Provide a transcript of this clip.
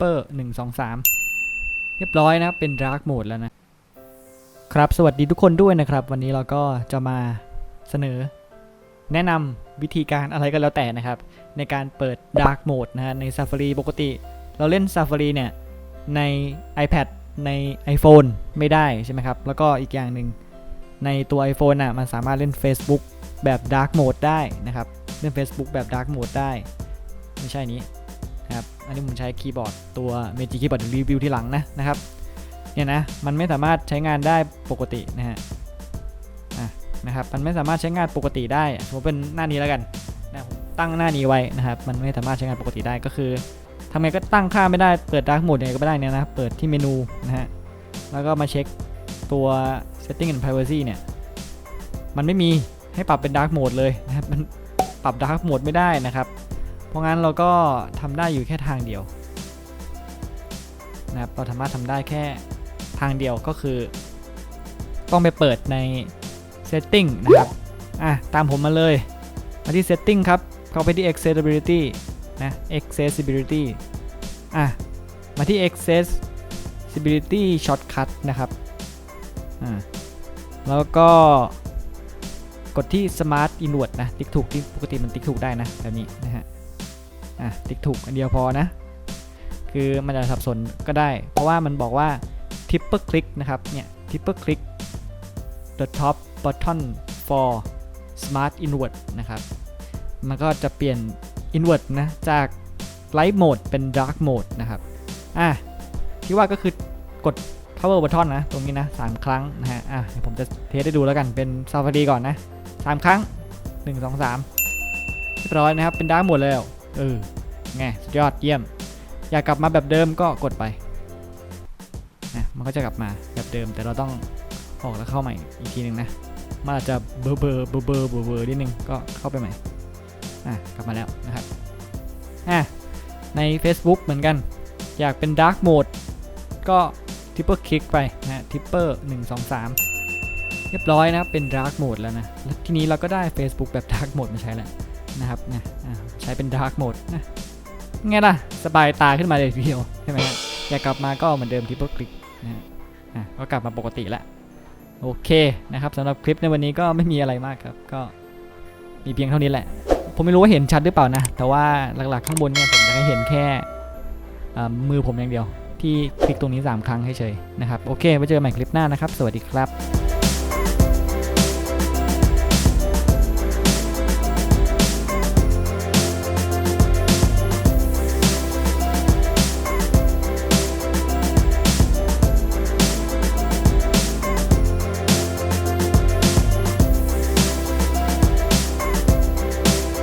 Tipper 1 2 3เรียบร้อยนะเป็นดาร์กโหมดแล้วนะครับ สวัสดีทุกคนด้วยนะครับ วันนี้เราก็จะมาเสนอ แนะนำวิธีการอะไรก็แล้วแต่นะครับ ในการเปิด Dark Mode นะฮะใน Safari ปกติ เราเล่น Safari เนี่ยใน iPad ใน iPhone ไม่ได้ใช่ไหมครับ แล้วก็อีกอย่างหนึ่งในตัว iPhone อะมันสามารถเล่น Facebook แบบ Dark Mode ได้นะครับ เล่น Facebook แบบ Dark Mode ได้ ไม่ใช่นี้ นะครับ อันนี้ผมใช้คีย์บอร์ดตัว Magic Keyboard รีวิวที่หลังนะนะครับ เนี่ยนะ มันไม่สามารถใช้งานได้ปกตินะฮะนะครับ มันไม่สามารถใช้งานปกติได้สมมติเป็นหน้านี้แล้วกันนะผมตั้งหน้านี้ไว้นะครับ มันไม่สามารถใช้งานปกติได้ก็คือทำไงก็ตั้งค่าไม่ได้ เปิด Dark Mode ยังไงก็ไม่ได้เนี่ยนะ เปิดที่เมนูนะฮะ แล้วก็มาเช็คตัว Setting and Privacy เนี่ย มันไม่มีให้ปรับเป็น Dark Mode เลยนะครับ มันปรับ Dark Mode ไม่ได้นะครับ เพราะงั้นเราก็ทำได้อยู่แค่ทางเดียวนะครับเราสามารถทำได้แค่ทางเดียวก็คือ ต้องไปเปิดใน Setting นะครับอะตามผมมาเลย มาที่ Setting ครับ เข้าไปที่ Accessibility นะ Accessibility อะมาที่ Accessibility Shortcut นะครับอ่าแล้วก็กดที่ Smart Inward นะ ติ๊กถูกที่ปกติมันติ๊กถูกได้นะแบบนี้นะฮะ อะติ๊กถูกอันเดียวพอนะ คือมันจะสับสนก็ได้ เพราะว่ามันบอกว่า triple click นะครับเนี่ย triple click the top button for smart inward นะครับ มันก็จะเปลี่ยน inward นะ จาก light mode เป็น dark mode นะครับ อะที่ว่าก็คือกด power button นะ ตรงนี้นะ 3 ครั้งนะฮะ อะเดี๋ยวผมจะเทสให้ดูแล้วกันเป็น Safari ก่อนนะ 3 ครั้ง 1 2 3เรียบร้อยนะครับ เป็น dark mode แล้ว เออไงยอดเยี่ยม อยากกลับมาแบบเดิมก็กดไปนะมันก็จะกลับมาแบบเดิมแต่เราต้องออกแล้วเข้าใหม่อีกทีหนึ่งนะมันอาจจะเบอร์เบอร์เบอร์เบอร์เบอร์เบอร์นิดนึงก็เข้าไปใหม่อะกลับมาแล้วนะครับอะใน Facebook เหมือนกัน อยากเป็น Dark Mode ก็ทิปเปอร์คลิกไปนะทิปเปอร์หนึ่งสองสามเรียบร้อยนะเป็น Dark Mode แล้วนะแล้วทีนี้เราก็ได้ Facebook แบบ Dark Mode มาใช้แล้ว นะครับนะใช้เป็น Dark Mode นะไงล่ะ สบายตาขึ้นมาเลยทีเดียวใช่ไหมฮะอยากกลับมาก็เหมือนเดิมทิปเปอร์คลิกนะฮะอะก็กลับมาปกติแล้วโอเคนะครับสำหรับคลิปในวันนี้ก็ไม่มีอะไรมากครับ ก็มีเพียงเท่านี้แหละ ผมไม่รู้ว่าเห็นชัดหรือเปล่านะ แต่ว่าหลักๆข้างบนเนี่ยผมจะให้เห็นแค่มือผมอย่างเดียว ที่คลิกตรงนี้ 3 ครั้งให้เฉยๆนะครับ โอเคไว้เจอกันใหม่คลิปหน้านะครับ สวัสดีครับ